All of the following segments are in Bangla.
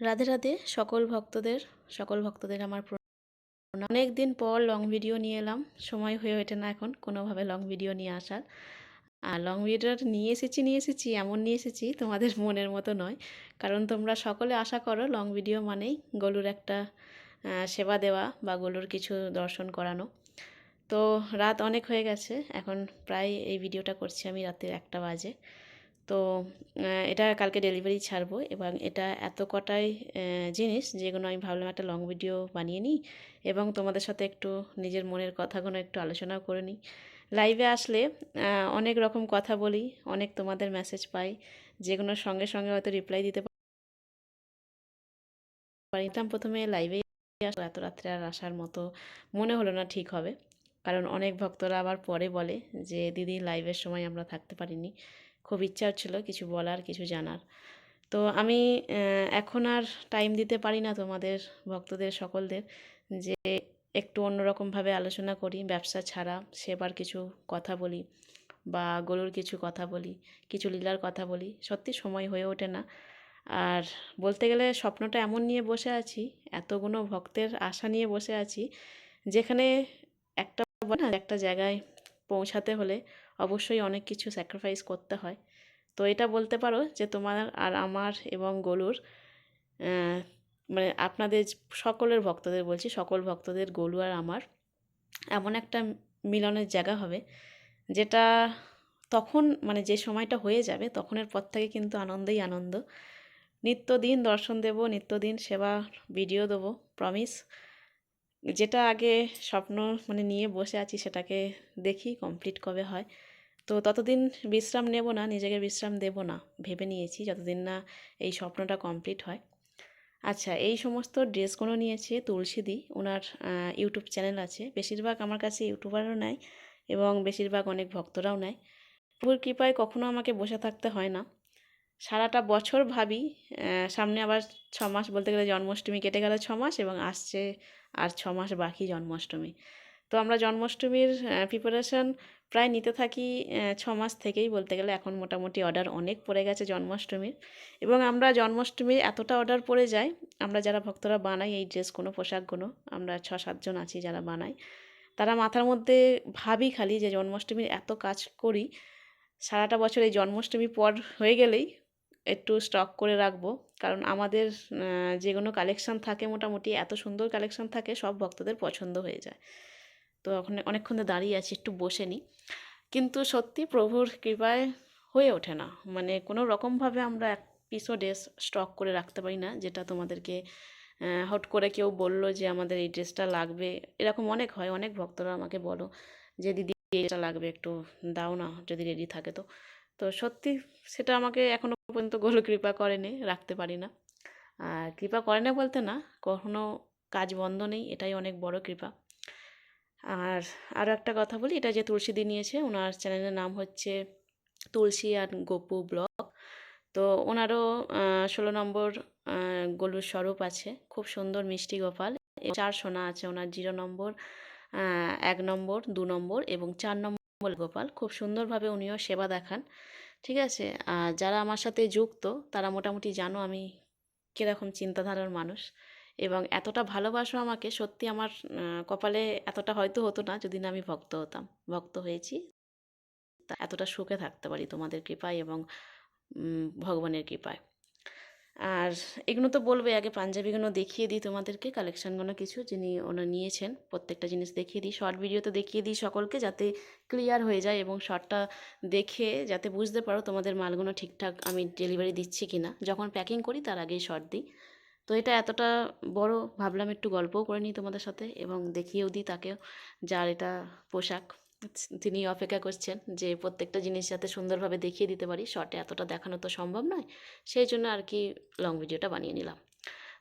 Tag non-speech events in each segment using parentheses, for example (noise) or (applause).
রাধে রাধে, সকল ভক্তদের সকল ভক্তদের আমার অনেক দিন পর লং ভিডিও নিয়ে এলাম, সময় হয়ে ওঠে না এখন কোনোভাবে লং ভিডিও নিয়ে আসার। আর লং ভিডিওটা নিয়ে এসেছি নিয়ে এসেছি, এমন নিয়ে এসেছি, তোমাদের মনের মতো নয়। কারণ তোমরা সকলে আশা করো লং ভিডিও মানেই গলুর একটা সেবা দেওয়া বা গলুর কিছু দর্শন করানো। তো রাত অনেক হয়ে গেছে, এখন প্রায় এই ভিডিওটা করছি আমি রাতের একটা বাজে। তো এটা কালকে ডেলিভারি ছাড়বো এবং এটা এত কটাই জিনিস যেগুলো আমি ভাবলাম একটা লং ভিডিও বানিয়ে নিই এবং তোমাদের সাথে একটু নিজের মনের কথাগুলো একটু আলোচনাও করে নিই। লাইভে আসলে অনেক রকম কথা বলি, অনেক তোমাদের মেসেজ পাই, যেগুলোর সঙ্গে সঙ্গে হয়তো রিপ্লাই দিতে পারিতাম প্রথমে লাইভে এত রাত্রে আর আসার মতো মনে হলো না ঠিক হবে। কারণ অনেক ভক্তরা আবার পরে বলে যে, দিদি লাইভের সময় আমরা থাকতে পারিনি। খুব ইচ্ছা হচ্ছিল কিছু বলার, কিছু জানার। তো আমি এখন আর টাইম দিতে পারি না তোমাদের, ভক্তদের সকলদের যে একটু অন্যরকমভাবে আলোচনা করি, ব্যবসা ছাড়া সেবার কিছু কথা বলি বা গরুর কিছু কথা বলি, কিছু লীলার কথা বলি। সত্যি সময় হয়ে ওঠে না। আর বলতে গেলে স্বপ্নটা এমন নিয়ে বসে আছি এতগুলো ভক্তের আশা নিয়ে বসে আছি, যেখানে একটা একটা জায়গায় পৌঁছাতে হলে অবশ্যই অনেক কিছু স্যাক্রিফাইস করতে হয়। তো এটা বলতে পারো যে তোমার আর আমার এবং গলুর মানে আপনাদের সকলের ভক্তদের বলছি, সকল ভক্তদের গলু আর আমার, এমন একটা মিলনের জায়গা হবে যেটা তখন মানে যে সময়টা হয়ে যাবে তখনের পর থেকে কিন্তু আনন্দেই আনন্দ। নিত্যদিন দর্শন দেব, নিত্যদিন সেবা ভিডিও দেবো প্রমিস যেটা আগে স্বপ্ন মানে নিয়ে বসে আছি সেটাকে দেখি কমপ্লিট কবে হয়। তো ততদিন বিশ্রাম নেব না, নিজেকে বিশ্রাম দেব না, ভেবে নিয়েছি যতদিন না এই স্বপ্নটা কমপ্লিট হয়। আচ্ছা এই সমস্ত ড্রেসগুলো নিয়েছে তুলসীদি ওনার ইউটিউব চ্যানেল আছে। বেশিরভাগ আমার কাছে ইউটিউবারও নেয় এবং বেশিরভাগ অনেক ভক্তরাও নেয় প্রভুর কৃপায় কখনো আমাকে বসে থাকতে হয় না। সারাটা বছর ভাবি সামনে আবার ছ মাস বলতে গেলে জন্মাষ্টমী কেটে গেল ছ মাস এবং আসছে আর ছ মাস বাকি জন্মাষ্টমী। তো আমরা জন্মাষ্টমীর প্রিপারেশন প্রায় নিতে থাকি ছ মাস থেকেই বলতে গেলে এখন মোটামুটি অর্ডার অনেক পড়ে গেছে জন্মাষ্টমীর। এবং আমরা জন্মাষ্টমীর এতটা অর্ডার পড়ে যায় আমরা যারা ভক্তরা বানাই এই ড্রেসগুলো পোশাকগুলো, আমরা ছ সাতজন আছি যারা বানাই, তারা মাথার মধ্যে ভাবি খালি যে জন্মাষ্টমীর এত কাজ করি, সারাটা বছর এই জন্মাষ্টমী পর হয়ে গেলেই একটু স্টক করে রাখব। কারণ আমাদের যে কোনো কালেকশন থাকে মোটামুটি, এত সুন্দর কালেকশন থাকে, সব ভক্তদের পছন্দ হয়ে যায়। তো ওখানে অনেকক্ষণ দাঁড়িয়ে আছি, একটু বসে নিই। কিন্তু সত্যি প্রভুর কৃপায় হয়ে ওঠে না। মানে কোনো রকমভাবে আমরা এক পিসও ড্রেস স্টক করে রাখতে পারি না, যেটা তোমাদেরকে হট করে কেউ বলল যে আমাদের এই ড্রেসটা লাগবে। এরকম অনেক হয়, অনেক ভক্তরা আমাকে বলো যে, দিদি এটা লাগবে, একটু দাও না, যদি রেডি থাকে তো। তো সত্যি সেটা আমাকে এখনও পর্যন্ত গোল কৃপা করেনি, রাখতে পারি না আর কৃপা করে না বলতে না, কখনো কাজ বন্ধ নেই, এটাই অনেক বড় কৃপা। আর আরও একটা কথা বলি, এটা যে তুলসীদি নিয়েছে, ওনার চ্যানেলের নাম হচ্ছে তুলসী আর গোপু ব্লগ। তো ওনারও ষোলো নম্বর গলুর স্বরূপ আছে, খুব সুন্দর মিষ্টি গোপাল। চার সোনা আছে, ওনার জিরো নম্বর এক নম্বর, দু নম্বর এবং চার নম্বর গোপাল, খুব সুন্দরভাবে উনিও সেবা দেখান, ঠিক আছে? আর যারা আমার সাথে যুক্ত, তারা মোটামুটি জানো আমি কীরকম চিন্তাধারার মানুষ এবং এতটা ভালোবাসো আমাকে, সত্যি আমার কপালে এতটা হয়তো হতো না যদি না আমি ভক্ত হতাম, ভক্ত হয়েছি। এতটা সুখে থাকতে পারি তোমাদের কৃপায় এবং ভগবানের কৃপায়। আর এগুলো তো বলবে, আগে পাঞ্জাবিগুলো দেখিয়ে দিই তোমাদেরকে কালেকশানগুলো কিছু যিনি ওনারা নিয়েছেন, প্রত্যেকটা জিনিস দেখিয়ে দিই শর্ট ভিডিওতে দেখিয়ে দিই সকলকে যাতে ক্লিয়ার হয়ে যায় এবং শর্টটা দেখে যাতে বুঝতে পারো তোমাদের মালগুলো ঠিকঠাক আমি ডেলিভারি দিচ্ছি কি না যখন প্যাকিং করি তার আগেই শর্ট দিই। তো এটা এতটা বড়, ভাবলাম একটু গল্পও করে নিই তোমাদের সাথে এবং দেখিয়েও দিই তাকেও, যার এটা পোশাক। তিনি অপেক্ষা করছেন যে প্রত্যেকটা জিনিস যাতে সুন্দরভাবে দেখিয়ে দিতে পারি। শর্টে এতটা দেখানো তো সম্ভব নয়। সেই জন্য আর কি লং ভিডিওটা বানিয়ে নিলাম।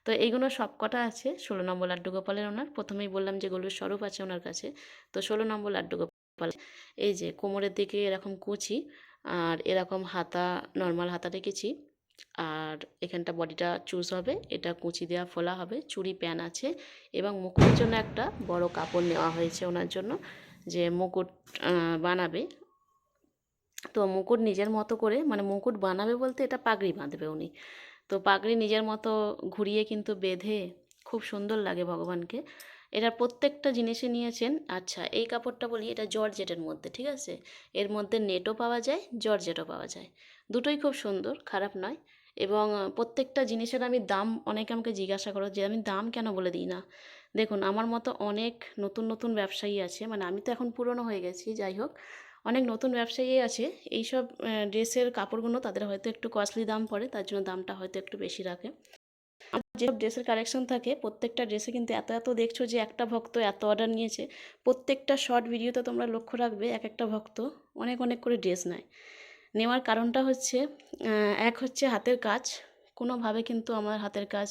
তো এইগুলো সব কটা আছে। ষোলো নম্বর লাড্ডু গোপালের ওনার। প্রথমেই বললাম যে গলুর স্বরূপ আছে ওনার কাছে। তো ষোলো নম্বর লাড্ডু গোপাল, এই যে কোমরের দিকে এরকম কুচি আর এরকম হাতা নর্মাল হাতা রেখেছি। আর এখানটা বডিটা চুজ হবে। এটা কুচি দেওয়া ফোলা হবে। চুড়ি প্যান আছে এবং মুখের জন্য একটা বড় কাপড় নেওয়া হয়েছে ওনার জন্য। যে মুকুট বানাবে। তো মুকুট নিজের মতো করে মানে মুকুট বানাবে বলতে এটা পাগড়ি বাঁধবে উনি। তো পাগড়ি নিজের মতো ঘুরিয়ে কিন্তু বেঁধে খুব সুন্দর লাগে ভগবানকে। এটা প্রত্যেকটা জিনিসে নিয়েছেন। আচ্ছা এই কাপড়টা বলি, এটা জর্জেটের মধ্যে, ঠিক আছে? এর মধ্যে নেটও পাওয়া যায়, জর্জেটও পাওয়া যায়। দুটোই খুব সুন্দর, খারাপ নয়। এবং প্রত্যেকটা জিনিসের আমি দাম, অনেকে আমাকে জিজ্ঞাসা করো যে আমি দাম কেন বলে দিই না? দেখুন, আমার মতো অনেক নতুন নতুন ব্যবসায়ী আছে মানে আমি তো এখন পুরনো হয়ে গেছি, যাই হোক। অনেক নতুন ব্যবসায়ী আছে, এইসব ড্রেসের কাপড়গুলো তাদের হয়তো একটু কস্টলি দাম পড়ে, তার জন্য দামটা হয়তো একটু বেশি রাখে। যেসব ড্রেসের কালেকশন থাকে, প্রত্যেকটা ড্রেসে কিন্তু এত এত দেখছ যে একটা ভক্ত এত অর্ডার নিয়েছে। প্রত্যেকটা শর্ট ভিডিওতে তোমরা লক্ষ্য রাখবে, এক একটা ভক্ত অনেক অনেক করে ড্রেস নেয়। নেওয়ার কারণটা হচ্ছে এক হচ্ছে হাতের কাজ, কোনোভাবে কিন্তু আমার হাতের কাজ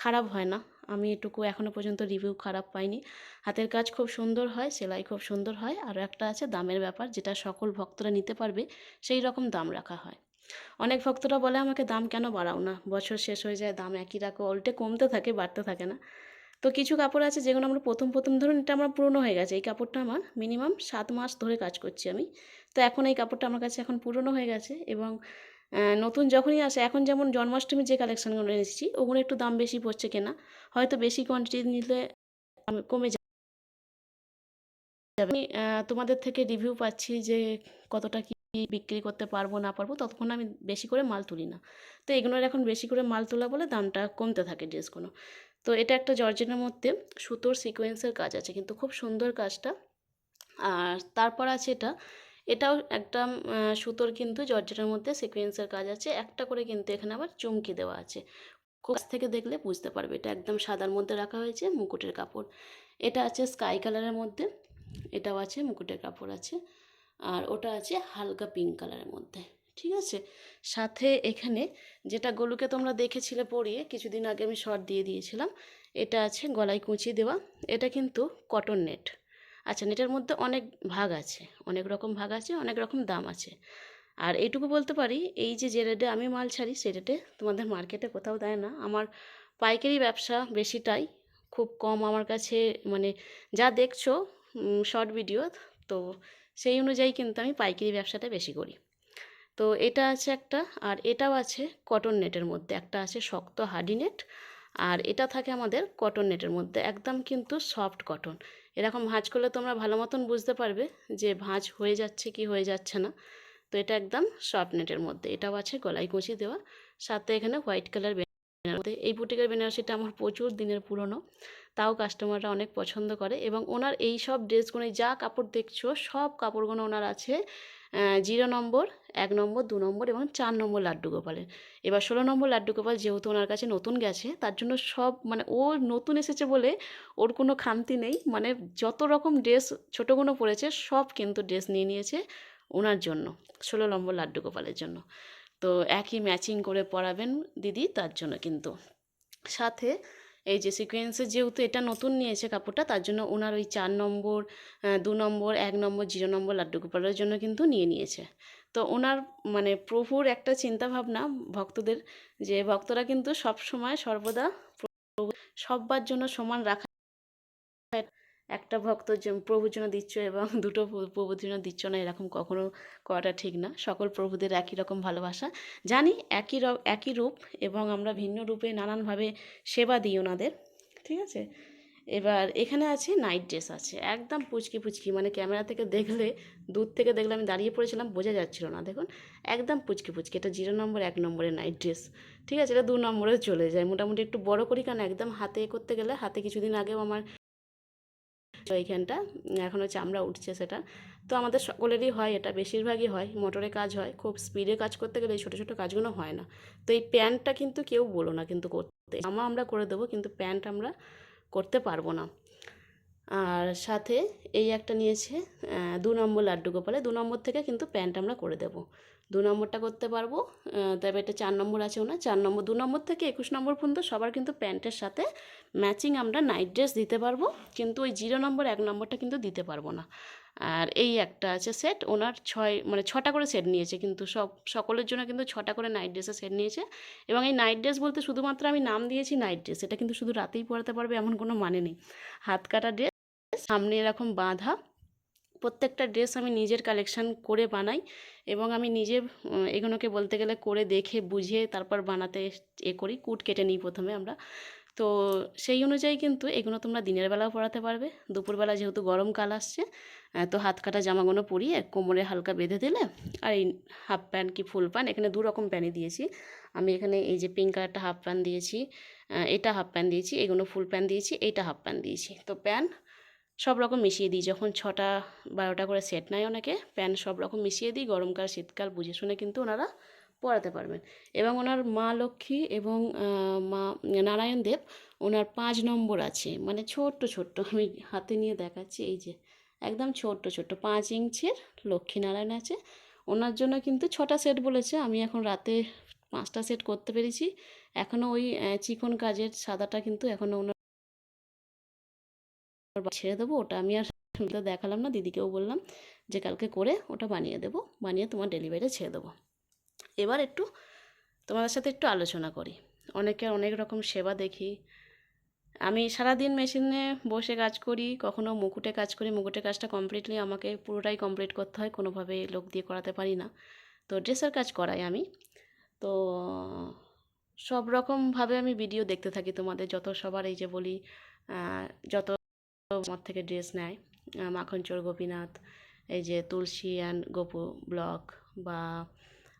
খারাপ হয় না। আমি এটুকু এখনও পর্যন্ত রিভিউ খারাপ পাইনি। হাতের কাজ খুব সুন্দর হয়, সেলাই খুব সুন্দর হয়, আর একটা আছে দামের ব্যাপার, যেটা সকল ভক্তরা নিতে পারবে, সেই রকম দাম রাখা হয়। অনেক ভক্তরা বলে আমাকে, দাম কেন বাড়াও না? বছর শেষ হয়ে যায়, দাম একই রাখো। উল্টে কমতে থাকে, বাড়তে থাকে না। তো কিছু কাপড় আছে, যেগুলো আমরা প্রথম প্রথম ধরুন, এটা আমার পুরনো হয়ে গেছে। এই কাপড়টা আমার মিনিমাম সাত মাস ধরে কাজ করছি আমি। তো এখন এই কাপড়টা আমার কাছে এখন পুরনো হয়ে গেছে এবং নতুন যখনই আসে, এখন যেমন জন্মাষ্টমীর যে কালেকশানগুলো এনেছি ওগুলো একটু দাম বেশি পড়ছে কেনা, হয়তো বেশি কোয়ান্টিটি নিলে কমে যাবে। আমি তোমাদের থেকে রিভিউ পাচ্ছি যে কতটা কি বিক্রি করতে পারব, না পারব, ততক্ষণ আমি বেশি করে মাল তুলি না। তো এগুলোর এখন বেশি করে মাল তোলা বলে দামটা কমতে থাকে ড্রেসগুলো তো এটা একটা জর্জেনের মধ্যে সুতোর সিকোয়েন্সের কাজ আছে, কিন্তু খুব সুন্দর কাজটা। আর তারপর আছে এটা এটাও একটা সুতোর কিন্তু জর্জেটের মধ্যে সিকোয়েন্সের কাজ আছে। একটা করে কিন্তু এখানে আবার চুমকি দেওয়া আছে। কাছ থেকে দেখলে বুঝতে পারবে এটা একদম সাদার মধ্যে রাখা হয়েছে মুকুটের কাপড়। এটা আছে স্কাই কালারের মধ্যে, এটাও আছে মুকুটের কাপড় আছে। আর ওটা আছে হালকা পিঙ্ক কালারের মধ্যে, ঠিক আছে? সাথে এখানে যেটা গলুকে তোমরা দেখেছিলে পরিয়ে, কিছুদিন আগে আমি শর্ট দিয়ে দিয়েছিলাম, এটা আছে গলায় কুঁচি দেওয়া। এটা কিন্তু কটন নেট। আচ্ছা নেটের মধ্যে অনেক ভাগ আছে, অনেক রকম ভাগ আছে, অনেক রকম দাম আছে। আর এইটুকু বলতে পারি, এই যে যে রেটে আমি মাল ছাড়ি সে রেটে তোমাদের মার্কেটে কোথাও দেয় না। আমার পাইকারি ব্যবসা বেশিটাই, খুব কম আমার কাছে মানে যা দেখছ শর্ট ভিডিও, তো সেই অনুযায়ী কিন্তু আমি পাইকারি ব্যবসাটা বেশি করি। তো এটা আছে একটা, আর এটাও আছে কটন নেটের মধ্যে, একটা আছে শক্ত হার্ডি নেট, আর এটা থাকে আমাদের কটন নেটের মধ্যে, একদম কিন্তু সফট কটন। এরকম ভাঁজ করলে তোমরা ভালো মতন বুঝতে পারবে যে ভাঁজ হয়ে যাচ্ছে কি হয়ে যাচ্ছে না। তো এটা একদম সফট নেটের মধ্যে। এটাও আছে গলায় কুঁচি দেওয়া। সাথে এখানে হোয়াইট কালার বেনারসি এই বুটিকের বেনারসিটা আমার প্রচুর দিনের পুরনো। তাও কাস্টমাররা অনেক পছন্দ করে এবং ওনার এই সব ড্রেসগুলো যা কাপড় দেখছ, সব কাপড়গুলো ওনার আছে। জিরো নম্বর, এক নম্বর, দু নম্বর এবং চার নম্বর লাড্ডু গোপালের। এবার ষোলো নম্বর লাড্ডু গোপাল যেহেতু ওনার কাছে নতুন গেছে, তার জন্য সব মানে ও নতুন এসেছে বলে ওর কোনো খামতি নেই। মানে যত রকম ড্রেস ছোটোগুলো পরেছে, সব কিন্তু ড্রেস নিয়ে নিয়েছে ওনার জন্য, ষোলো নম্বর লাড্ডু গোপালের জন্য। তো একই ম্যাচিং করে পরাবেন দিদি, তার জন্য কিন্তু। সাথে এই যে সিকোয়েন্সে যেহেতু এটা নতুন নিয়েছে কাপড়টা, তার জন্য ওনার ওই চার নম্বর দু নম্বর, এক নম্বর, জিরো নম্বর লাড্ডু গোপালের জন্য কিন্তু নিয়ে নিয়েছে। তো ওনার মানে প্রভুর একটা চিন্তাভাবনা ভক্তদের, যে ভক্তরা কিন্তু সব সময় সর্বদা সববার জন্য সমান রাখা একটা ভক্তর জন্য প্রভুর জন্য দিচ্ছ এবং (laughs) দুটো প্রভু- প্রভুর জন্য দিচ্ছ না, এরকম কখনো করাটা ঠিক না। সকল প্রভুদের একই রকম ভালোবাসা। জানি একই একই রূপ এবং আমরা ভিন্ন রূপে নানানভাবে সেবা দিই ওনাদের, ঠিক আছে? এবার এখানে আছে নাইট ড্রেস আছে, একদম পুচকি পুচকি মানে ক্যামেরা থেকে দেখলে, দূর থেকে দেখলে আমি দাঁড়িয়ে পড়েছিলাম, বোঝা যাচ্ছিল না। দেখুন, একদম পুচকি পুচকি, এটা জিরো নম্বর, এক নম্বরের নাইট ড্রেস ঠিক আছে? এটা দু নম্বরে চলে যায়। মোটামুটি একটু বড় করি, কারণ একদম হাতে করতে গেলে, হাতে কিছুদিন আগেও আমার তো এইখানটা, এখন এখনও চামড়া উঠছে সেটা। তো আমাদের সকলেরই হয় এটা, বেশিরভাগই হয়, মোটরে কাজ হয়, খুব স্পিডে কাজ করতে গেলে এই ছোটো ছোটো কাজগুলো হয় না। তো এই প্যান্টটা কিন্তু কেউ বলো না কিন্তু করতে। জামা আমরা করে দেবো কিন্তু প্যান্ট আমরা করতে পারব না। আর সাথে এই একটা নিয়েছে দু নম্বর লাড্ডু গোপালে। দু নম্বর থেকে কিন্তু প্যান্ট আমরা করে দেবো। দু নম্বরটা করতে পারব। তবে এটা চার নম্বর আছে ওনা চার নম্বর, দু নম্বর থেকে একুশ নম্বর পর্যন্ত সবার কিন্তু প্যান্টের সাথে ম্যাচিং আমরা নাইট ড্রেস দিতে পারব, কিন্তু ওই জিরো নম্বর, এক নম্বরটা কিন্তু দিতে পারব না। আর এই একটা আছে সেট, ওনার ছয় মানে ছটা করে সেট নিয়েছে, কিন্তু সব, সকলের জন্য কিন্তু ছটা করে নাইট ড্রেসের সেট নিয়েছে। এবং এই নাইট ড্রেস বলতে শুধুমাত্র আমি নাম দিয়েছি নাইট ড্রেস, এটা কিন্তু শুধু রাতেই পরাতে পারবে এমন কোনো মানে নেই। হাত কাটা ড্রেস, সামনে এরকম বাঁধা প্রত্যেকটা ড্রেস আমি নিজের কালেকশান করে বানাই এবং আমি নিজে এগুলোকে বলতে গেলে করে দেখে, বুঝে তারপর বানাতে এ করি, কুট কেটে নিই প্রথমে আমরা। তো সেই অনুযায়ী কিন্তু এগুলো তোমরা দিনের বেলাও পরাতে পারবে। দুপুরবেলা যেহেতু গরমকাল আসছে তো হাত কাটা জামাগুলো পরিয়ে কোমরে হালকা বেঁধে দিলে আর এই হাফ প্যান্ট কি ফুল প্যান্ট এখানে দু রকম প্যান্টই দিয়েছি। আমি এখানে এই যে পিঙ্ক কালারটা হাফ প্যান্ট দিয়েছি এটা হাফ প্যান্ট দিয়েছি, এগুলো ফুল প্যান্ট দিয়েছি, এইটা হাফ প্যান্ট দিয়েছি। তো প্যান্ট সব রকম মিশিয়ে দিই। যখন ছটা, বারোটা করে সেট নেয় অনেকে প্যান্ট সব রকম মিশিয়ে দিই। গরমকাল, শীতকাল, বুঝে শুনে কিন্তু ওনারা পরাতে পারবেন। এবং ওনার মা লক্ষ্মী এবং মা নারায়ণ দেব, ওনার পাঁচ নম্বর আছে। মানে ছোট্ট ছোট্ট। আমি হাতে নিয়ে দেখাচ্ছি, এই যে, একদম ছোট্ট ছোট্ট। পাঁচ ইঞ্চের লক্ষ্মীনারায়ণ আছে। ওনার জন্য কিন্তু ছটা সেট বলেছে। আমি এখন রাতে পাঁচটা সেট করতে পেরেছি। এখনও ওই চিকন কাজের সাদাটা কিন্তু এখনও ওনার ছেড়ে দেবো, ওটা আমি আর তো দেখালাম না, দিদিকেও বললাম যে কালকে করে ওটা বানিয়ে দেবো, বানিয়ে তোমার ডেলিভারিতে ছেড়ে দেবো। এবার একটু তোমাদের সাথে একটু আলোচনা করি। অনেকের অনেক রকম সেবা দেখি। আমি সারাদিন মেশিনে বসে কাজ করি, কখনো মুকুটে কাজ করি, মুকুটে কাজটা কমপ্লিটলি আমাকে পুরোটাই কমপ্লিট করতে হয়, কোনোভাবে লোক দিয়ে করাতে পারি না। তো ড্রেসের কাজ করাই আমি। তো সব রকমভাবে আমি ভিডিও দেখতে থাকি তোমাদের, যত সবার এই যে বলি যত আমার থেকে ড্রেস নেয়। আহ, মাখন চোর গোপীনাথ এই যে তুলসী অ্যান্ড গোপু ব্লগ বা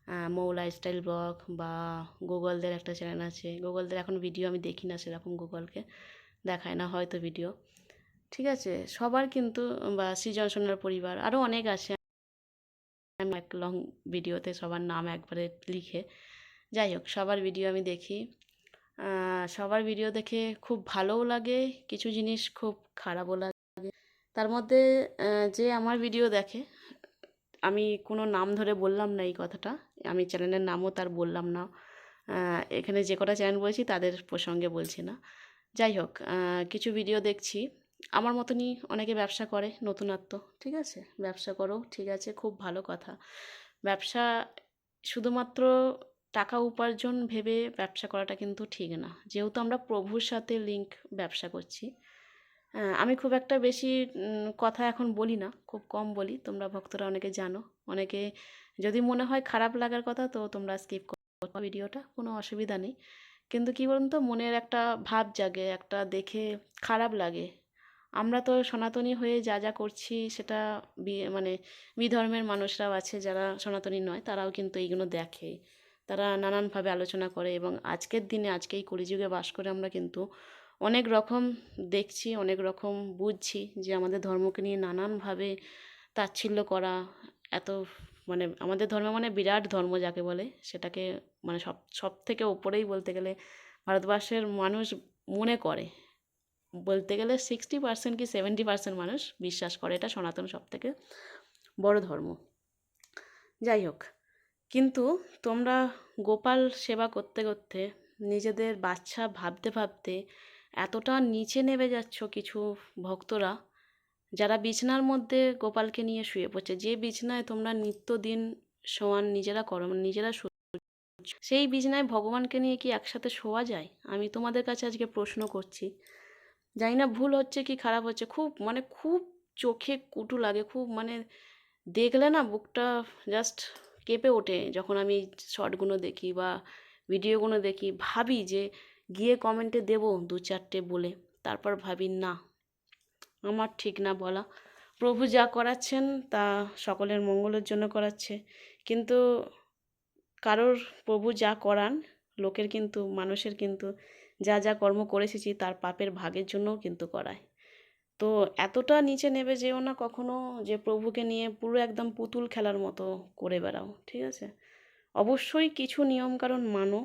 আহ, স্টাইল ব্লগ বা গুগলদের একটা চ্যানেল আছে। গুগলদের এখন ভিডিও আমি দেখি না সেরকম গুগলকে দেখায় না হয়তো ভিডিও ঠিক আছে? সবার কিন্তু বা সৃজন পরিবার আরও অনেক আছে। আমি এক লং ভিডিওতে সবার নাম একবারে লিখে যাই হোক সবার ভিডিও আমি দেখি। সবার ভিডিও দেখে খুব ভালোও লাগে, কিছু জিনিস খুব খারাপও লাগে। তার মধ্যে যে আমার ভিডিও দেখে, আমি কোনো নাম ধরে বললাম না এই কথাটা, আমি চ্যানেলের নামও তার বললাম না। এখানে যে কটা চ্যানেল বলছি তাদের প্রসঙ্গে বলছি না। যাই হোক কিছু ভিডিও দেখছি। আমার মতনই অনেকে ব্যবসা করে, নতুনত্ব, ঠিক আছে? ব্যবসা করো, ঠিক আছে, খুব ভালো কথা। ব্যবসা শুধুমাত্র টাকা উপার্জন ভেবে ব্যবসা করাটা কিন্তু ঠিক না। যেহেতু আমরা প্রভুর সাথে লিঙ্ক ব্যবসা করছি আমি খুব একটা বেশি কথা এখন বলি না, খুব কম বলি, তোমরা ভক্তরা অনেকে জানো, অনেকে যদি মনে হয় খারাপ লাগার কথা, তো তোমরা স্কিপ করো ভিডিওটা, কোনো অসুবিধা নেই। কিন্তু কী বলুন তো মনের একটা ভাব জাগে, একটা দেখে খারাপ লাগে। আমরা তো সনাতনী হয়ে যা যা করছি, সেটা মানে বিধর্মের মানুষরাও আছে, যারা সনাতনী নয়, তারাও কিন্তু এইগুলো দেখে। তারা নানানভাবে আলোচনা করে এবং আজকের দিনে আজকে এই কলিযুগে বাস করে আমরা কিন্তু অনেক রকম দেখছি, অনেক রকম বুঝছি যে আমাদের ধর্মকে নিয়ে নানানভাবে তাচ্ছিল্য করা এত মানে আমাদের ধর্ম মানে বিরাট ধর্ম যাকে বলে। সেটাকে মানে সব সব থেকে ওপরেই বলতে গেলে ভারতবর্ষের মানুষ মনে করে। বলতে গেলে সিক্সটি পার্সেন্ট কি সেভেন্টি পার্সেন্ট মানুষ বিশ্বাস করে। এটা সনাতন সব থেকে বড় ধর্ম। যাই হোক। কিন্তু তোমরা গোপাল সেবা করতে করতে নিজেদের বাচ্চা ভাবতে ভাবতে এতটা নিচে নেমে যাচ্ছ কিছু ভক্তরা যারা বিছনার মধ্যে গোপালকে নিয়ে শুয়ে পড়ছে। যে বিছনায় তোমরা নিত্যদিন শোয়ান, নিজেরা করো, নিজেরা সেই বিছনায় ভগবানকে নিয়ে কি একসাথে শোয়া যায়? আমি তোমাদের কাছে আজকে প্রশ্ন করছি। জানি না, ভুল হচ্ছে কি খারাপ হচ্ছে? খুব মানে খুব চোখে কুটু লাগে, খুব মানে দেখলে না বুকটা জাস্ট কেঁপে ওঠে। যখন আমি শর্টগুলো দেখি বা ভিডিওগুলো দেখি, ভাবি যে গিয়ে কমেন্টে দেবো দু চারটে বলে। তারপর ভাবি, না, আমার ঠিক না বলা। প্রভু যা করাচ্ছেন তা সকলের মঙ্গলের জন্য করাচ্ছে। কিন্তু কারোর প্রভু যা করান, লোকের কিন্তু, মানুষের কিন্তু যা যা কর্ম করে এসেছি তার পাপের ভাগের জন্যও কিন্তু করায়। তো এতটা নিচে নেবে যেও না কখনো যে প্রভুকে নিয়ে পুরো একদম পুতুল খেলার মতো করে বেড়াও, ঠিক আছে? অবশ্যই কিছু নিয়মকানুন মানো,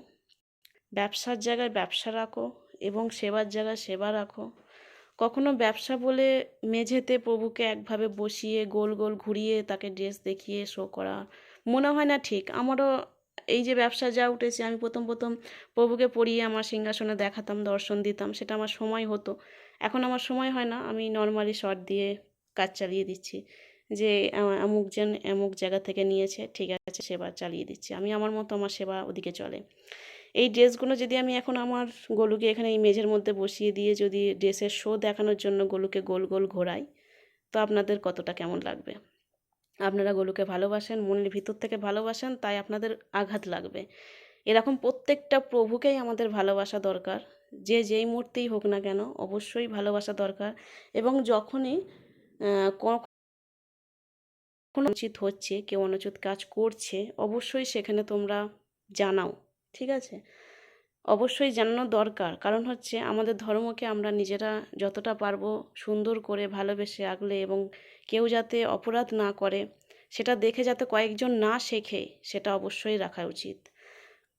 ব্যবসার জায়গায় ব্যবসা রাখো এবং সেবার জায়গায় সেবা রাখো। কখনো ব্যবসা বলে মেঝেতে প্রভুকে একভাবে বসিয়ে গোল গোল ঘুরিয়ে তাকে ড্রেস দেখিয়ে শো করা, মনে হয় না ঠিক? আমারও এই যে ব্যবসা যা উঠেছে, আমি প্রথম প্রথম প্রভুকে পড়িয়ে আমার সিংহাসনে দেখাতাম, দর্শন দিতাম, সেটা আমার সময় হতো। এখন আমার সময় হয় না, আমি নর্মালি শর্ট দিয়ে কাজ চালিয়ে দিচ্ছি। যে, আ- অমুক জায়গা থেকে নিয়েছে, ঠিক আছে, সেবা চালিয়ে দিচ্ছি। আমি আমার মতো আমার সেবা ওদিকে চলে। এই ড্রেসগুলো যদি আমি এখন আমার গোলুকে এখানে এই মেঝের মধ্যে বসিয়ে দিয়ে যদি ড্রেসের শো দেখানোর জন্য গোলুকে গোল গোল ঘোরাই, তো আপনাদের কতটা কেমন লাগবে? আপনারা গোলুকে ভালোবাসেন, মনের ভিতর থেকে ভালোবাসেন, তাই আপনাদের আঘাত লাগবে। এরকম প্রত্যেকটা প্রভুকেই আমাদের ভালোবাসা দরকার। যে যেই মূর্তিই হোক না কেন অবশ্যই ভালোবাসা দরকার এবং যখনই আহ, ক- কোনো অনুচিত হচ্ছে কেউ অনুচিত কাজ করছে অবশ্যই সেখানে তোমরা জানাও ঠিক আছে? অবশ্যই জানানো দরকার। কারণ হচ্ছে আমাদের ধর্মকে আমরা নিজেরা যতটা পারব সুন্দর করে ভালোবেসে আগলে এবং কেউ যাতে অপরাধ না করে সেটা দেখে যাতে কয়েকজন না শেখে সেটা অবশ্যই রাখা উচিত।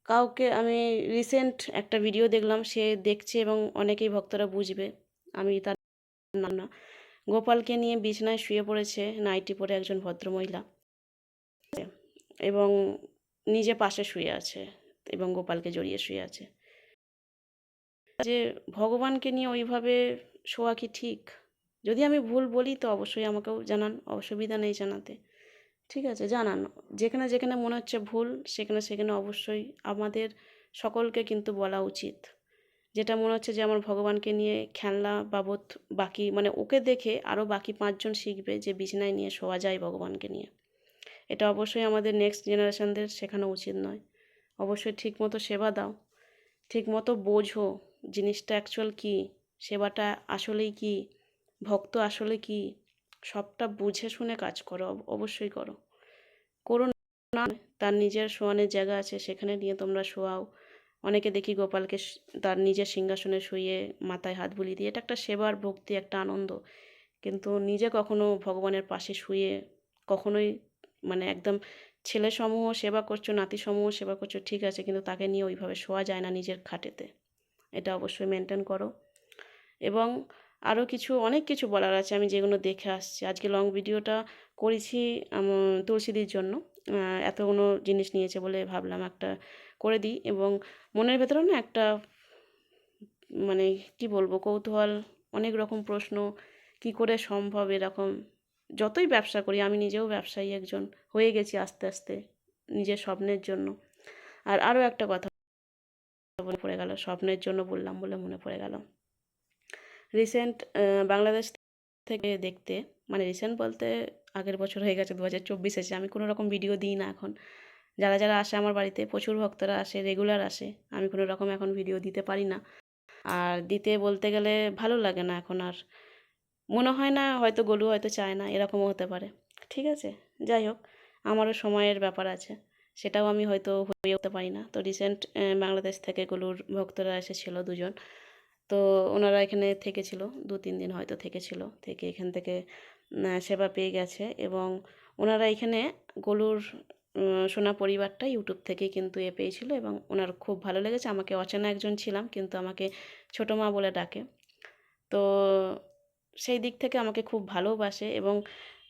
কাউকে আমি রিসেন্ট একটা ভিডিও দেখলাম, সে দেখছে এবং অনেকেই ভক্তরা বুঝবে। আমি তার নাম না। গোপালকে নিয়ে বিছনায় শুয়ে পড়েছে, নাইটি পরে একজন ভদ্রমহিলা। এবং নিজে পাশে শুয়ে আছে এবং গোপালকে জড়িয়ে শুয়ে আছে। যে ভগবানকে নিয়ে ওইভাবে শোয়া কি ঠিক? যদি আমি ভুল বলি, তো অবশ্যই আমাকেও জানান। অসুবিধা নেই জানাতে। ঠিক আছে, জানান। যেখানে যেখানে মনে হচ্ছে ভুল, সেখানে সেখানে অবশ্যই আমাদের সকলকে কিন্তু বলা উচিত। যেটা মনে হচ্ছে যে আমার ভগবানকে নিয়ে খেলনা বাবদ বাকি মানে ওকে দেখে আরও বাকি পাঁচজন শিখবে যে বিছানায় নিয়ে শোয়া যায় ভগবানকে নিয়ে। এটা অবশ্যই আমাদের নেক্সট জেনারেশানদের শেখানো উচিত নয়। অবশ্যই ঠিকমতো সেবা দাও। ঠিকমতো বোঝো জিনিসটা অ্যাকচুয়াল কী, সেবাটা আসলেই কী, ভক্ত আসলে কী সবটা বুঝে শুনে কাজ করো অবশ্যই করো। করো না, তার নিজের শোয়ানোর জায়গা আছে, সেখানে নিয়ে তোমরা শোয়াও। অনেকে দেখি গোপালকে তার নিজের সিংহাসনে শুয়ে মাথায় হাত বুলিয়ে দিয়ে, এটা একটা সেবার ভক্তি, একটা আনন্দ। কিন্তু নিজে কখনো ভগবানের পাশে শুয়ে কখনোই মানে একদম ছেলে সমূহ সেবা করছ নাতি সমূহ সেবা করছ, ঠিক আছে, কিন্তু তাকে নিয়ে ওইভাবে শোয়া যায় না নিজের খাটেতে। এটা অবশ্যই মেনটেন করো। এবং আরও কিছু, অনেক কিছু বলার আছে আমি যেগুলো দেখে আসছি। আজকে লং ভিডিওটা করেছি তুলসীদির জন্য। এতগুলো জিনিস নিয়েছে বলে ভাবলাম একটা করে দিই এবং মনের ভেতরে না একটা মানে কি বলব, কৌতূহল, অনেক রকম প্রশ্ন, কি করে সম্ভব এরকম, যতই ব্যবসা করি, আমি নিজেও ব্যবসায়ী একজন হয়ে গেছি আস্তে আস্তে নিজের স্বপ্নের জন্য। আর আরও একটা কথা মনে পড়ে গেল, স্বপ্নের জন্য বললাম বলে মনে পড়ে গেল। রিসেন্ট বাংলাদেশ থেকে দেখতে মানে রিসেন্ট বলতে আগের বছর হয়ে গেছে দু হাজার চব্বিশ এসে আমি কোনো রকম ভিডিও দিই না এখন। যারা যারা আসে আমার বাড়িতে, প্রচুর ভক্তরা আসে রেগুলার আসে, আমি কোনো রকম এখন ভিডিও দিতে পারি না। আর দিতে বলতে গেলে ভালো লাগে না এখন আর। মনে হয় না, হয়তো গলু হয়তো চায় না, এরকমও হতে পারে। ঠিক আছে, যাই হোক, আমারও সময়ের ব্যাপার আছে, সেটাও আমি হয়তো হয়ে উঠতে পারি না। তো রিসেন্ট বাংলাদেশ থেকে গলুর ভক্তরা এসেছিল দুজন। তো ওনারা এখানে থেকেছিল, দু, তিন দিন হয়তো থেকেছিল, থেকে এখান থেকে সেবা পেয়ে গেছে এবং ওনারা এখানে গলুর সোনা পরিবারটা ইউটিউব থেকে কিন্তু এ পেয়েছিল এবং ওনার খুব ভালো লেগেছে। আমাকে অচেনা একজন ছিলাম কিন্তু আমাকে ছোটো মা বলে ডাকে। তো সেই দিক থেকে আমাকে খুব ভালোবাসে এবং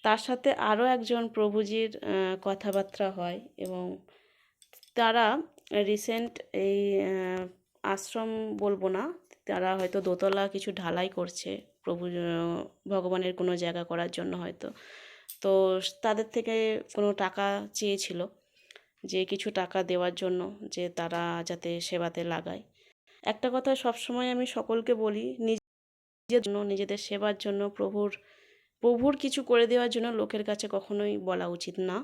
তার সাথে আরও একজন প্রভুজির কথাবার্তা হয় এবং তারা রিসেন্ট এই আশ্রম বলব না তারা হয়তো দোতলা কিছু ঢালাই করছে প্রভু ভগবানের কোনো জায়গা করার জন্য হয়তো। তো তাদের থেকে কোনো টাকা চেয়েছিল যে কিছু টাকা দেওয়ার জন্য যে তারা যাতে সেবাতে লাগায়। একটা কথা সবসময় আমি সকলকে বলি নিজের জন্য, নিজেদের সেবার জন্য, প্রভুর প্রভুর কিছু করে দেওয়ার জন্য লোকের কাছে কখনোই বলা উচিত না।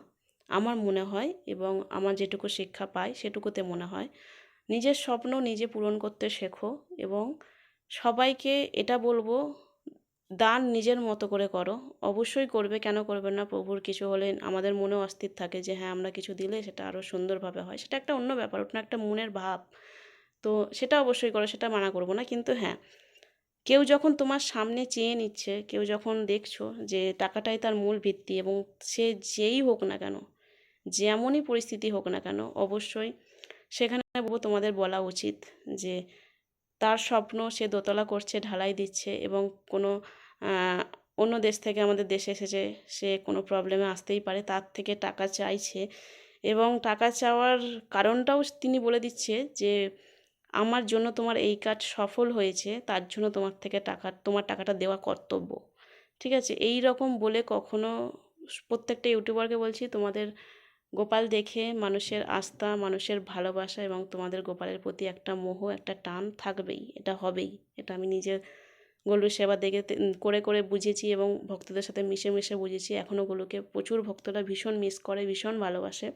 আমার মনে হয় এবং আমার যেটুকু শিক্ষা পাই সেটুকুতে মনে হয় নিজের স্বপ্ন নিজে পূরণ করতে শেখো এবং সবাইকে এটা বলব, দান নিজের মতো করে করো। অবশ্যই করবে, কেন করবে না? প্রভুর কিছু হলে আমাদের মনেও অস্থির থাকে যে হ্যাঁ আমরা কিছু দিলে সেটা আরও সুন্দরভাবে হয়। সেটা একটা অন্য ব্যাপার, ওটা একটা মনের ভাব। তো সেটা অবশ্যই করো, সেটা মানা করব না। কিন্তু হ্যাঁ কেউ যখন তোমার সামনে চেয়ে নিচ্ছে, কেউ যখন দেখছ যে টাকাটাই তার মূল ভিত্তি এবং সে যেই হোক না কেন, যেমনই পরিস্থিতি হোক না কেন, অবশ্যই সেখানে বলব তোমাদের বলা উচিত যে তার স্বপ্ন সে দোতলা করছে, ঢালাই দিচ্ছে এবং কোনো অন্য দেশ থেকে আমাদের দেশে এসেছে, সে কোনো প্রবলেমে আসতেই পারে, তার থেকে টাকা চাইছে এবং টাকা চাওয়ার কারণটাও তিনি বলে দিচ্ছে যে আমার জন্য তোমার এই কাজ সফল হয়েছে, তার জন্য তোমার থেকে টাকা, তোমার টাকাটা দেওয়া কর্তব্য। ঠিক আছে? এই রকম বলে কখনো প্রত্যেকটা ইউটিউবারকে বলছি, তোমাদের গোপাল দেখে মানুষের আস্থা, মানুষের ভালোবাসা এবং তোমাদের গোপালের প্রতি একটা মোহ, একটা টান থাকবেই, এটা হবেই। এটা আমি নিজে গলুর সেবা দেখে করে করে বুঝেছি এবং ভক্তদের সাথে মিশে মিশে বুঝেছি। এখনও গলুকে প্রচুর ভক্তরা ভীষণ মিস করে, ভীষণ ভালোবাসে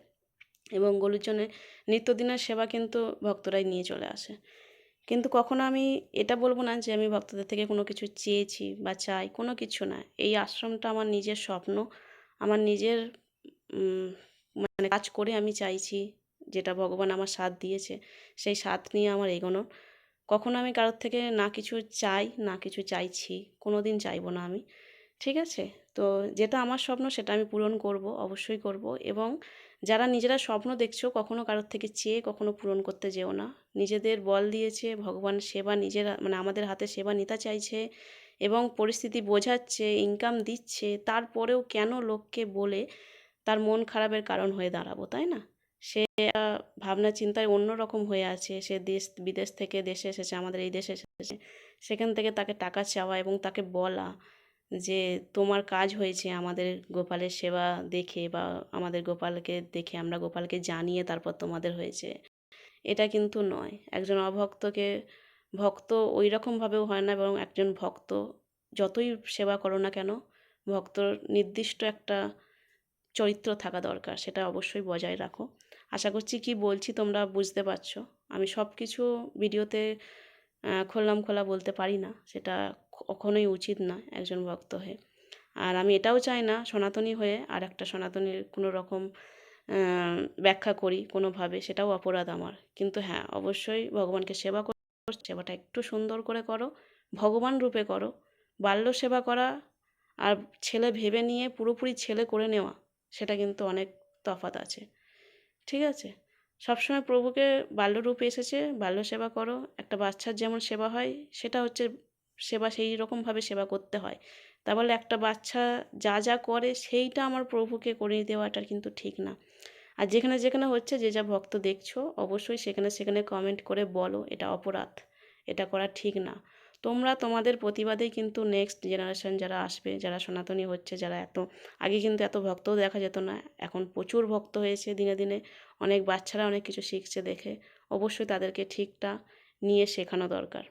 এবং গলুর জন্য নিত্যদিনের সেবা কিন্তু ভক্তরাই নিয়ে চলে আসে। কিন্তু কখনো আমি এটা বলব না যে আমি ভক্তদের থেকে কোনো কিছু চেয়েছি বা চাই, কোনো কিছু না। এই আশ্রমটা আমার নিজের স্বপ্ন, আমার নিজের মানে কাজ করে আমি চাইছি, যেটা ভগবান আমার সাথ দিয়েছে, সেই সাথ নিয়ে আমার এগোনো। কখনো আমি কারোর থেকে না কিছু চাই, না কিছু চাইছি কোনো দিন চাইব না আমি, ঠিক আছে? তো যেটা আমার স্বপ্ন সেটা আমি পূরণ করব, অবশ্যই করব। এবং যারা নিজেরা স্বপ্ন দেখছ, কখনো কারোর থেকে চেয়ে কখনো পূরণ করতে যেও না। নিজেদের বল দিয়েছে, ভগবান সেবা নিজেরা মানে আমাদের হাতে সেবা নিতে চাইছে এবং পরিস্থিতি বোঝাচ্ছে ইনকাম দিচ্ছে, তারপরেও কেন লোককে বলে তার মন খারাপের কারণ হয়ে দাঁড়াবো, তাই না? সে ভাবনা চিন্তায় অন্য রকম হয়ে আছে। সে দেশ, বিদেশ থেকে দেশে এসেছে, আমাদের এই দেশে এসেছে। সেখান থেকে তাকে টাকা চাওয়া এবং তাকে বলা যে, তোমার কাজ হয়েছে আমাদের গোপালের সেবা দেখে বা আমাদের গোপালকে দেখে, আমরা গোপালকে জানিয়ে তারপর তোমাদের হয়েছে। এটা কিন্তু নয়। একজন অভক্তকে, ভক্ত ওই রকমভাবেও হয় না এবং একজন ভক্ত যতই সেবা করো না কেন, ভক্তর নির্দিষ্ট একটা চরিত্র থাকা দরকার, সেটা অবশ্যই বজায় রাখো। আশা করছি কি বলছি তোমরা বুঝতে পারছ। আমি সব কিছু ভিডিওতে খোলাম খোলা বলতে পারি না, সেটা কখনোই উচিত না একজন ভক্ত হয়ে। আর আমি এটাও চাই না সনাতনী হয়ে আর একটা সনাতনীর কোনো রকম ব্যাখ্যা করি কোনোভাবে, সেটাও অপরাধ আমার। কিন্তু হ্যাঁ অবশ্যই ভগবানকে সেবা করো, সেবাটা একটু সুন্দর করে করো, ভগবান রূপে করো। বাল্য সেবা করা আর ছেলে ভেবে নিয়ে পুরোপুরি ছেলে করে নেওয়া সেটা কিন্তু অনেক তফাৎ আছে। ঠিক আছে? সবসময় প্রভুকে বাল্যরূপে এসেছে, বাল্য সেবা করো। একটা বাচ্চার যেমন সেবা হয়, সেটা হচ্ছে সেবা সেই রকমভাবে সেবা করতে হয়। তা বলে একটা বাচ্চা যা যা করে, সেইটা আমার প্রভুকে করিয়ে দেওয়াটা কিন্তু ঠিক না। আর যেখানে যেখানে হচ্ছে, যে যা ভক্ত দেখছ, অবশ্যই সেখানে সেখানে কমেন্ট করে বলো, এটা অপরাধ। এটা করা ঠিক না। তোমরা তোমাদের প্রতিবাদেই কিন্তু নেক্সট জেনারেশন যারা আসবে, যারা সনাতনী হচ্ছে, যারা এত, আগে কিন্তু এত ভক্তও দেখা যেত না, এখন প্রচুর ভক্ত হয়েছে দিনে দিনে, অনেক বাচ্চারা অনেক কিছু শিখছে দেখে, অবশ্যই তাদেরকে ঠিকটা নিয়ে শেখানো দরকার।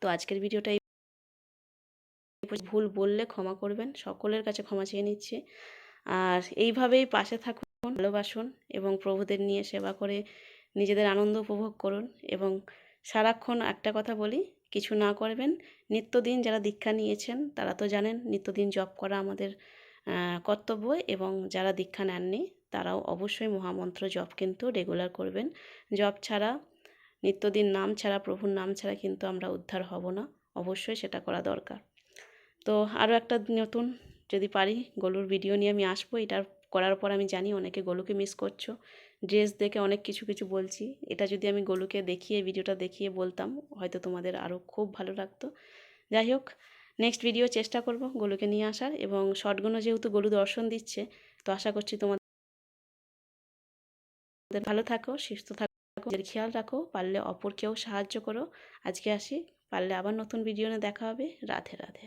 তো আজকের ভিডিওটা ভুল বললে ক্ষমা করবেন, সকলের কাছে ক্ষমা চেয়ে নিচ্ছি। আর এইভাবেই পাশে থাকুন, ভালোবাসুন এবং প্রভুদের নিয়ে সেবা করে নিজেদের আনন্দ উপভোগ করুন এবং সারাক্ষণ একটা কথা বলি কিছু না করবেন। নিত্যদিন যারা দীক্ষা নিয়েছেন, তারা তো জানেন নিত্যদিন জপ করা আমাদের কর্তব্য এবং যারা দীক্ষা নেননি, তারাও অবশ্যই মহামন্ত্র জপ কিন্তু রেগুলার করবেন। জপ ছাড়া, নিত্যদিন নাম ছাড়া, প্রভুর নাম ছাড়া কিন্তু আমরা উদ্ধার হব না। অবশ্যই সেটা করা দরকার। তো আরও একটা নতুন যদি পারি, গলুর ভিডিও নিয়ে আমি আসব। এটার করার পর আমি জানি অনেকে গলুকে মিস করছ। ড্রেস দেখে অনেক কিছু কিছু বলছি। এটা যদি আমি গলুকে দেখিয়ে, ভিডিওটা দেখিয়ে বলতাম, হয়তো তোমাদের আরও খুব ভালো লাগতো। যাই হোক নেক্সট ভিডিও চেষ্টা করব গলুকে নিয়ে আসার এবং শর্টগুলো যেহেতু গলু দর্শন দিচ্ছে, তো আশা করছি তোমাদের ভালো থাকো, সুস্থ থাকো, নিজের খেয়াল রাখো, পারলে অপরকেও সাহায্য করো। আজকে আসি, পারলে আবার নতুন ভিডিও দেখা হবে। রাধে রাধে।